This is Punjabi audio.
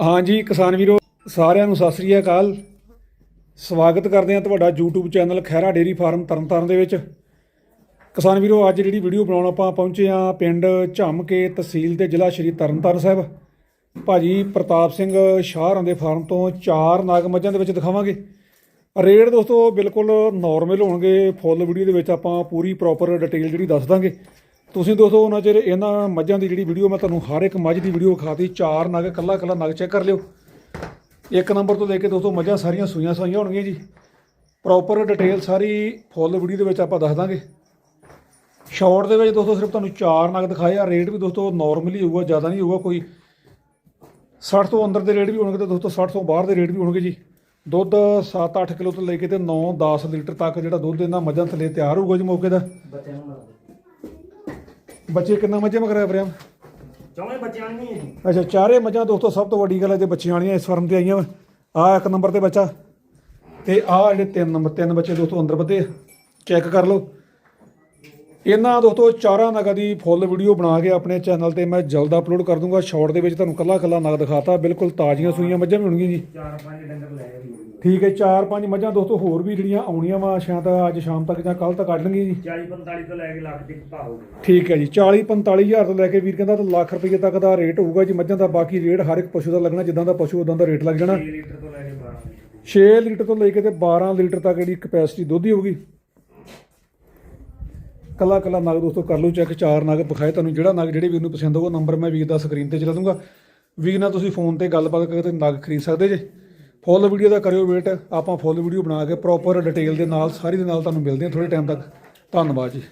ਹਾਂਜੀ, ਕਿਸਾਨ ਵੀਰੋ, ਸਾਰਿਆਂ ਨੂੰ ਸਤਿ ਸ੍ਰੀ ਅਕਾਲ। ਸਵਾਗਤ ਕਰਦੇ ਹਾਂ ਤੁਹਾਡਾ YouTube channel Khaira dairy farm Tarn Taran ਦੇ ਵਿੱਚ। ਕਿਸਾਨ ਵੀਰੋ, ਅੱਜ ਜਿਹੜੀ ਵੀਡੀਓ ਬਣਾਉਣ ਆਪਾਂ ਪਹੁੰਚੇ ਹਾਂ ਪਿੰਡ ਝੰਮਕੇ ਤਹਿਸੀਲ ਤੇ ਜ਼ਿਲ੍ਹਾ ਸ਼੍ਰੀ ਤਰਨਤਾਰਨ ਸਾਹਿਬ। ਭਾਜੀ ਪ੍ਰਤਾਪ ਸਿੰਘ ਸ਼ਾਹਰਾਂ ਦੇ ਫਾਰਮ ਤੋਂ ਚਾਰ ਨਾਗ ਮੱਝਾਂ ਦੇ ਵਿੱਚ ਦਿਖਾਵਾਂਗੇ। ਰੇਟ ਦੋਸਤੋ ਬਿਲਕੁਲ ਨਾਰਮਲ ਹੋਣਗੇ। ਫੁੱਲ ਵੀਡੀਓ ਦੇ ਵਿੱਚ ਆਪਾਂ ਪੂਰੀ ਪ੍ਰੋਪਰ ਡਿਟੇਲ ਜਿਹੜੀ ਦੱਸ ਦਾਂਗੇ। ਤੁਸੀਂ ਦੋਸਤੋ ਉਹਨਾਂ ਚਿਰ ਇਹਨਾਂ ਮੱਝਾਂ ਦੀ ਜਿਹੜੀ ਵੀਡੀਓ ਮੈਂ ਤੁਹਾਨੂੰ ਹਰ ਇੱਕ ਮੱਝ ਦੀ ਵੀਡੀਓ ਵਿਖਾਤੀ, ਚਾਰ ਨਗ ਕੱਲਾ ਕੱਲਾ ਨਗ ਚੈੱਕ ਕਰ ਲਿਓ। ਇੱਕ ਨੰਬਰ ਤੋਂ ਲੈ ਕੇ ਦੋਸਤੋ ਮੱਝਾਂ ਸਾਰੀਆਂ ਸੂਈਆਂ ਸੂਈਆਂ ਹੋਣਗੀਆਂ ਜੀ। ਪ੍ਰੋਪਰ ਡਿਟੇਲ ਸਾਰੀ ਫੁੱਲ ਵੀਡੀਓ ਦੇ ਵਿੱਚ ਆਪਾਂ ਦੱਸ ਦਾਂਗੇ। ਸ਼ਾਰਟ ਦੇ ਵਿੱਚ ਦੋਸਤੋ ਸਿਰਫ ਤੁਹਾਨੂੰ ਚਾਰ ਨਗ ਦਿਖਾਏ ਆ। ਰੇਟ ਵੀ ਦੋਸਤੋ ਨਾਰਮਲੀ ਹੋਊਗਾ, ਜ਼ਿਆਦਾ ਨਹੀਂ ਹੋਊਗਾ ਕੋਈ। 60 ਤੋਂ ਅੰਦਰ ਦੇ ਰੇਟ ਵੀ ਹੋਣਗੇ ਤੇ ਦੋਸਤੋ 60 ਤੋਂ ਬਾਹਰ ਦੇ ਰੇਟ ਵੀ ਹੋਣਗੇ ਜੀ। ਦੁੱਧ 7-8 ਕਿਲੋ ਤੋਂ ਲੈ ਕੇ ਤੇ 9-10 ਲੀਟਰ ਤੱਕ ਜਿਹੜਾ ਦੁੱਧ ਇਹਨਾਂ ਮੱਝਾਂ ਥੱਲੇ ਤਿਆਰ ਹੋਊਗਾ ਜੀ ਮੌਕੇ ਦਾ। ਬੱਚੇ ਕਿੰਨਾ ਮੱਝਾਂ ਮਗਰ ਫਰੇਮ ਚੌਵੇਂ ਬੱਚਿਆਂ ਨਹੀਂ ਹੈ ਅੱਛਾ ਚਾਰੇ ਮੱਝਾਂ ਦੋਸਤੋ ਸਭ ਤੋਂ ਵੱਡੀ ਗੱਲ ਹੈ ਜੇ ਬੱਚੀਆਂ ਵਾਲੀਆਂ ਇਸ ਫਰਮ ਤੇ ਆਈਆਂ ਆ ਇੱਕ ਨੰਬਰ ਤੇ ਬੱਚਾ ਤੇ ਆ ਜਿਹੜੇ ਤਿੰਨ ਨੰਬਰ ਤਿੰਨ ਬੱਚੇ ਦੋਸਤੋ ਅੰਦਰ ਬੱਧੇ ਚੈੱਕ ਕਰ ਲਓ। ਇਹਨਾਂ ਦੋਸਤੋ ਚਾਰਾਂ ਨਗਾਂ ਦੀ ਫੁੱਲ ਵੀਡੀਓ ਬਣਾ ਕੇ ਆਪਣੇ ਚੈਨਲ ਤੇ ਮੈਂ ਜਲਦ ਅਪਲੋਡ ਕਰ ਦੂੰਗਾ। ਸ਼ਾਰਟ ਦੇ ਵਿੱਚ ਤੁਹਾਨੂੰ ਕੱਲਾ ਕੱਲਾ ਨਗ ਦਿਖਾਤਾ। ਬਿਲਕੁਲ ਤਾਜ਼ੀਆਂ ਸੂਈਆਂ ਮੱਝਾਂ ਵੀ ਹੋਣਗੀਆਂ ਜੀ। ਚਾਰ ਪੰਜ ਡੰਗਰ ਲੈ ਠੀਕ ਹੈ ਚਾਰ ਪੰਜ ਮੱਝਾਂ ਦੋਸਤੋ ਹੋਰ ਵੀ ਜਿਹੜੀਆਂ ਆਉਣੀਆਂ ਵਾ ਸ਼ਾਇਦ ਅੱਜ ਸ਼ਾਮ ਤੱਕ ਜਾਂ ਕੱਲ ਤੱਕ ਕੱਢ ਲਣਗੀਆਂ ਜੀ। 40 45 ਤੋਂ ਲੈ ਕੇ ਲੱਖ ਤੱਕ ਭਾਅ ਹੋਊਗਾ ਠੀਕ ਹੈ ਜੀ 40 45 ਹਜ਼ਾਰ ਤੋਂ ਲੈ ਕੇ ਵੀਰ ਕਹਿੰਦਾ ਤਾਂ ਲੱਖ ਰੁਪਏ ਤੱਕ ਦਾ ਰੇਟ ਹੋਊਗਾ ਜੀ। ਮੱਝਾਂ ਦਾ ਬਾਕੀ ਰੇਟ ਹਰ ਇੱਕ ਪਸ਼ੂ ਦਾ ਲੱਗਣਾ ਜਿੱਦਾਂ ਦਾ ਪਸ਼ੂ ਉਦਾਂ ਦਾ ਰੇਟ ਲੱਗ ਜਾਣਾ। 6 ਲੀਟਰ ਤੋਂ ਲੈ ਕੇ 12 ਲੀਟਰ। 6 ਲੀਟਰ ਤੋਂ ਲੈ ਕੇ ਤੇ 12 ਲੀਟਰ ਤੱਕ ਜਿਹੜੀ ਕਪੈਸਿਟੀ ਦੁੱਧ ਦੀ ਹੋਊਗੀ। ਕੱਲਾ ਕੱਲਾ ਨਗ ਦੋਸਤੋ, ਕਰ ਲਓ ਚੈੱਕ ਚਾਰ ਨਗ ਵਿਖਾਏ ਤੁਹਾਨੂੰ। ਜਿਹੜਾ ਨਗ ਜਿਹੜੇ ਵੀਰ ਨੂੰ ਪਸੰਦ ਹੋਊਗਾ ਨੰਬਰ ਮੈਂ ਵੀਰ ਦਾ ਸਕਰੀਨ ਤੇ ਚਲਾ ਦੂੰਗਾ। ਵੀਰ ਨਾਲ ਤੁਸੀਂ ਫੋਨ ਤੇ ਗੱਲਬਾਤ ਕਰਕੇ ਤੇ ਨਗ ਖਰੀਦ ਸਕਦੇ ਜੇ। ਫੁੱਲ ਵੀਡੀਓ ਦਾ ਕਰਿਓ ਵੇਟ ਆਪਾਂ ਫੁੱਲ ਵੀਡੀਓ ਬਣਾ ਕੇ ਪ੍ਰੋਪਰ ਡਿਟੇਲ ਦੇ ਨਾਲ, ਸਾਰੀ ਦੇ ਨਾਲ ਤੁਹਾਨੂੰ ਮਿਲਦੇ ਹਾਂ ਥੋੜੇ ਟਾਈਮ ਤੱਕ। ਧੰਨਵਾਦ ਜੀ।